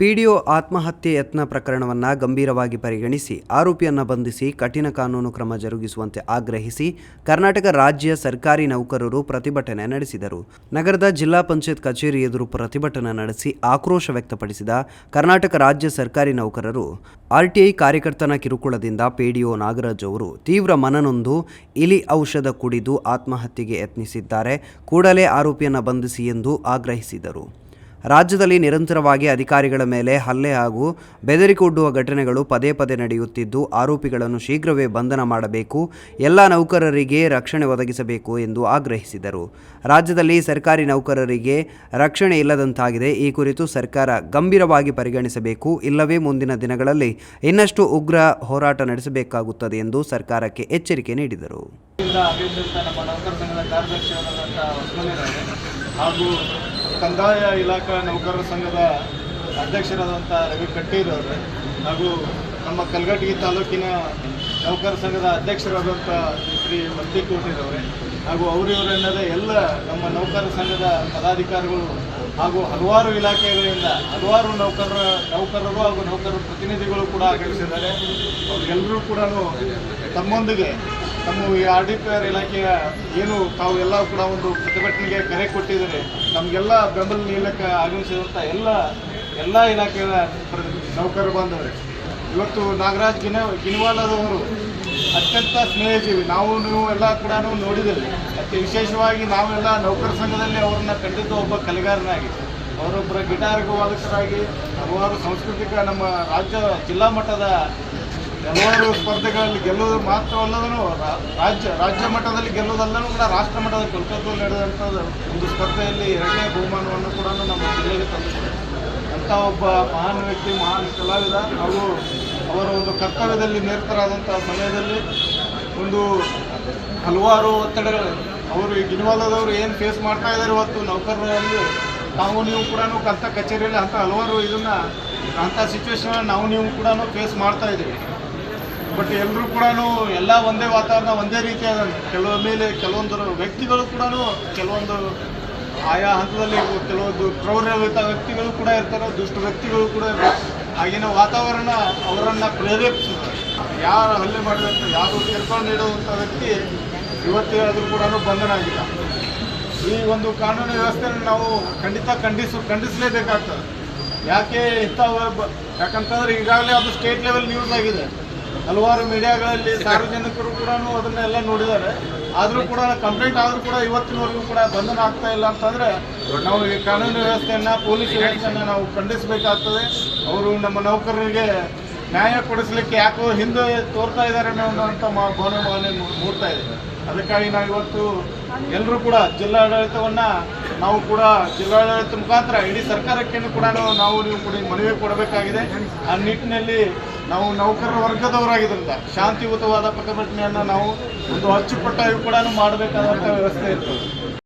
PDO ಆತ್ಮಹತ್ಯೆ ಯತ್ನ ಪ್ರಕರಣವನ್ನು ಗಂಭೀರವಾಗಿ ಪರಿಗಣಿಸಿ, ಆರೋಪಿಯನ್ನು ಬಂಧಿಸಿ, ಕಠಿಣ ಕಾನೂನು ಕ್ರಮ ಜರುಗಿಸುವಂತೆ ಆಗ್ರಹಿಸಿ ಕರ್ನಾಟಕ ರಾಜ್ಯ ಸರ್ಕಾರಿ ನೌಕರರು ಪ್ರತಿಭಟನೆ ನಡೆಸಿದರು. ನಗರದ ಜಿಲ್ಲಾ ಪಂಚಾಯತ್ ಕಚೇರಿ ಎದುರು ಪ್ರತಿಭಟನೆ ನಡೆಸಿ ಆಕ್ರೋಶ ವ್ಯಕ್ತಪಡಿಸಿದ ಕರ್ನಾಟಕ ರಾಜ್ಯ ಸರ್ಕಾರಿ ನೌಕರರು ಆರ್ಟಿಐ ಕಾರ್ಯಕರ್ತನ ಕಿರುಕುಳದಿಂದ ಪಿಡಿಒ ನಾಗರಾಜ್ ಅವರು ತೀವ್ರ ಮನನೊಂದು, ಇಲಿ ಔಷಧ ಕುಡಿದು ಆತ್ಮಹತ್ಯೆಗೆ ಯತ್ನಿಸಿದ್ದಾರೆ, ಕೂಡಲೇ ಆರೋಪಿಯನ್ನು ಬಂಧಿಸಿ ಎಂದು ಆಗ್ರಹಿಸಿದರು. ರಾಜ್ಯದಲ್ಲಿ ನಿರಂತರವಾಗಿ ಅಧಿಕಾರಿಗಳ ಮೇಲೆ ಹಲ್ಲೆ ಹಾಗೂ ಬೆದರಿಕೊಡ್ಡುವ ಘಟನೆಗಳು ಪದೇ ಪದೇ ನಡೆಯುತ್ತಿದ್ದು, ಆರೋಪಿಗಳನ್ನು ಶೀಘ್ರವೇ ಬಂಧನ ಮಾಡಬೇಕು, ಎಲ್ಲ ನೌಕರರಿಗೆ ರಕ್ಷಣೆ ಒದಗಿಸಬೇಕು ಎಂದು ಆಗ್ರಹಿಸಿದರು. ರಾಜ್ಯದಲ್ಲಿ ಸರ್ಕಾರಿ ನೌಕರರಿಗೆ ರಕ್ಷಣೆ ಇಲ್ಲದಂತಾಗಿದೆ. ಈ ಕುರಿತು ಸರ್ಕಾರ ಗಂಭೀರವಾಗಿ ಪರಿಗಣಿಸಬೇಕು. ಇಲ್ಲವೇ ಮುಂದಿನ ದಿನಗಳಲ್ಲಿ ಇನ್ನಷ್ಟು ಉಗ್ರ ಹೋರಾಟ ನಡೆಸಬೇಕಾಗುತ್ತದೆ ಎಂದು ಸರ್ಕಾರಕ್ಕೆ ಎಚ್ಚರಿಕೆ ನೀಡಿದರು. ಹಾಗೂ ಕಂದಾಯ ಇಲಾಖಾ ನೌಕರರ ಸಂಘದ ಅಧ್ಯಕ್ಷರಾದಂಥ ರವಿ ಕಟ್ಟೀರವ್ರೆ ಹಾಗೂ ನಮ್ಮ ಕಲ್ಗಟ್ಟಿ ತಾಲೂಕಿನ ನೌಕರ ಸಂಘದ ಅಧ್ಯಕ್ಷರಾದಂಥ ಶ್ರೀ ಮತ್ತಿಕೋಟಿರವರೇ ಹಾಗೂ ಅವರಿವರೆನ್ನದೇ ಎಲ್ಲ ನಮ್ಮ ನೌಕರ ಸಂಘದ ಪದಾಧಿಕಾರಿಗಳು ಹಾಗೂ ಹಲವಾರು ಇಲಾಖೆಗಳಿಂದ ಹಲವಾರು ನೌಕರರ, ನೌಕರರು ಹಾಗೂ ನೌಕರರ ಪ್ರತಿನಿಧಿಗಳು ಕೂಡ ಆಗಮಿಸಿದ್ದಾರೆ. ಅವರೆಲ್ಲರೂ ಕೂಡ ತಮ್ಮೊಂದಿಗೆ ನಮ್ಮ ಈ ಆರ್ ಡಿ ಪಿ ಆರ್ ಇಲಾಖೆಯ ಏನು ತಾವು ಎಲ್ಲ ಕೂಡ ಒಂದು ಪ್ರತಿಭಟನೆಗೆ ಕರೆ ಕೊಟ್ಟಿದ್ದಾರೆ. ನಮಗೆಲ್ಲ ಬೆಂಬಲ ನೀಡಲಿಕ್ಕೆ ಆಗಮಿಸಿದಂಥ ಎಲ್ಲ ಎಲ್ಲ ಇಲಾಖೆಯ ನೌಕರರು ಬಂದವರು. ಇವತ್ತು ನಾಗರಾಜ್ ಗಿನ ಗಿನ್ವಾಲದವರು ಅತ್ಯಂತ ಸ್ನೇಹಜೀವಿ. ನಾವು, ನೀವು ಎಲ್ಲ ಕೂಡ ನೋಡಿದ್ದೇವೆ. ಅತಿ ವಿಶೇಷವಾಗಿ ನಾವೆಲ್ಲ ನೌಕರ ಸಂಘದಲ್ಲಿ ಅವ್ರನ್ನ ಕಂಡಿದ್ದು ಒಬ್ಬ ಕಲೆಗಾರನಾಗಿ. ಅವರೊಬ್ಬರ ಗಿಟಾರ್ ವಾದಕರಾಗಿ ಹಲವಾರು ಸಾಂಸ್ಕೃತಿಕ ನಮ್ಮ ರಾಜ್ಯ ಜಿಲ್ಲಾ ಮಟ್ಟದ ಹಲವಾರು ಸ್ಪರ್ಧೆಗಳಲ್ಲಿ ಗೆಲ್ಲುವುದು ಮಾತ್ರವಲ್ಲದನು ರಾ- ರಾಜ್ಯ ರಾಜ್ಯ ಮಟ್ಟದಲ್ಲಿ ಗೆಲ್ಲುವುದಲ್ಲದೂ ಕೂಡ ರಾಷ್ಟ್ರ ಮಟ್ಟದಲ್ಲಿ ಕೋಲ್ಕತ್ತಾದಲ್ಲಿ ನಡೆದಂಥದ್ದು ಒಂದು ಸ್ಪರ್ಧೆಯಲ್ಲಿ ಎರಡನೇ ಬಹುಮಾನವನ್ನು ಕೂಡ ನಮ್ಮ ಜಿಲ್ಲೆಗೆ ತಂದಿದ್ದಾರೆ ಅಂಥ ಒಬ್ಬ ಮಹಾನ್ ವ್ಯಕ್ತಿ, ಮಹಾನ್ ಕಲಾವಿದ ಹಾಗೂ ಅವರ ಒಂದು ಕರ್ತವ್ಯದಲ್ಲಿ ನಿರತರಾದಂಥ ಸಮಯದಲ್ಲಿ ಒಂದು ಹಲವಾರು ಒತ್ತಡಗಳು. ಅವರು ಈ ಗಿನ್ವಾಲದವರು ಏನು ಫೇಸ್ ಮಾಡ್ತಾ ಇದ್ದಾರೆ ಇವತ್ತು ನೌಕರರಲ್ಲಿ ನಾವು ನೀವು ಕೂಡ ಅಂಥ ಕಚೇರಿಯಲ್ಲಿ ಅಂಥ ಹಲವಾರು ಇದನ್ನು, ಅಂಥ ಸಿಚುವೇಶನ್ ನಾವು ನೀವು ಕೂಡ ಫೇಸ್ ಮಾಡ್ತಾ ಇದ್ದೀವಿ. ಬಟ್ ಎಲ್ಲರೂ ಕೂಡ ಎಲ್ಲ ಒಂದೇ ವಾತಾವರಣ, ಒಂದೇ ರೀತಿಯಾದ ಕೆಲವೊಮ್ಮೆ ಕೆಲವೊಂದು ವ್ಯಕ್ತಿಗಳು ಕೂಡ ಕೆಲವೊಂದು ಆಯಾ ಹಂತದಲ್ಲಿ ಕೆಲವೊಂದು ಕ್ರೌರ್ಯಯುತ ವ್ಯಕ್ತಿಗಳು ಕೂಡ ಇರ್ತಾರೆ, ದುಷ್ಟ ವ್ಯಕ್ತಿಗಳು ಕೂಡ ಇರ್ತಾರೆ. ಆಗಿನ ವಾತಾವರಣ ಅವರನ್ನು ಪ್ರೇರೇಪಿಸುತ್ತೆ. ಯಾರು ಹಲ್ಲೆ ಮಾಡಿದಂಥ ಯಾರು ಕಿರ್ಕೊಂಡು ನೀಡುವಂಥ ವ್ಯಕ್ತಿ ಇವತ್ತಿಗಾದರೂ ಕೂಡ ಬಂಧನ ಆಗಿಲ್ಲ ಈ ಒಂದು ಕಾನೂನು ವ್ಯವಸ್ಥೆಯನ್ನು ನಾವು ಖಂಡಿತ ಖಂಡಿಸು, ಖಂಡಿಸಲೇಬೇಕಾಗ್ತದೆ. ಯಾಕೆ ಇಂಥ ಯಾಕಂತಂದ್ರೆ ಈಗಾಗಲೇ ಅದು ಸ್ಟೇಟ್ ಲೆವೆಲ್ ನ್ಯೂಸ್ ಆಗಿದೆ. ಹಲವಾರು ಮೀಡಿಯಾಗಳಲ್ಲಿ ಸಾರ್ವಜನಿಕರು ಕೂಡ ಅದನ್ನೆಲ್ಲ ನೋಡಿದ್ದಾರೆ. ಆದರೂ ಕೂಡ ಕಂಪ್ಲೇಂಟ್ ಆದರೂ ಕೂಡ ಇವತ್ತಿನವರೆಗೂ ಕೂಡ ಬಂಧನ ಆಗ್ತಾ ಇಲ್ಲ ಅಂತಂದರೆ ನಾವು ಈ ಕಾನೂನು ವ್ಯವಸ್ಥೆಯನ್ನು, ಪೊಲೀಸ್ ಇಲಾಖೆಯನ್ನು ನಾವು ಖಂಡಿಸಬೇಕಾಗ್ತದೆ. ಅವರು ನಮ್ಮ ನೌಕರರಿಗೆ ನ್ಯಾಯ ಕೊಡಿಸ್ಲಿಕ್ಕೆ ಯಾಕೋ ಹಿಂದೆ ತೋರ್ತಾ ಇದ್ದಾರೆ ಅನ್ನೋಂಥ ಭಾವನೆ ಭಾವನೆ ಮೂಡ್ತಾ ಇದೆ. ಅದಕ್ಕಾಗಿ ನಾವು ಇವತ್ತು ಎಲ್ಲರೂ ಕೂಡ ಜಿಲ್ಲಾಡಳಿತವನ್ನ ನಾವು ಕೂಡ ಜಿಲ್ಲಾಡಳಿತ ಮುಖಾಂತರ ಇಡೀ ಸರ್ಕಾರಕ್ಕೆ ಕೂಡ ನಾವು ನೀವು ಕೂಡ ಮನವಿ ಕೊಡಬೇಕಾಗಿದೆ. ಆ ನಿಟ್ಟಿನಲ್ಲಿ ನಾವು ನೌಕರರ ವರ್ಗದವರಾಗಿದ್ದರಿಂದ ಶಾಂತಿಯುತವಾದ ಪ್ರತಿಭಟನೆಯನ್ನು ನಾವು ಒಂದು ಅಚ್ಚುಕಟ್ಟಾಗಿ ಕೂಡ ಮಾಡಬೇಕಾದಂಥ ವ್ಯವಸ್ಥೆ ಇರ್ತದೆ.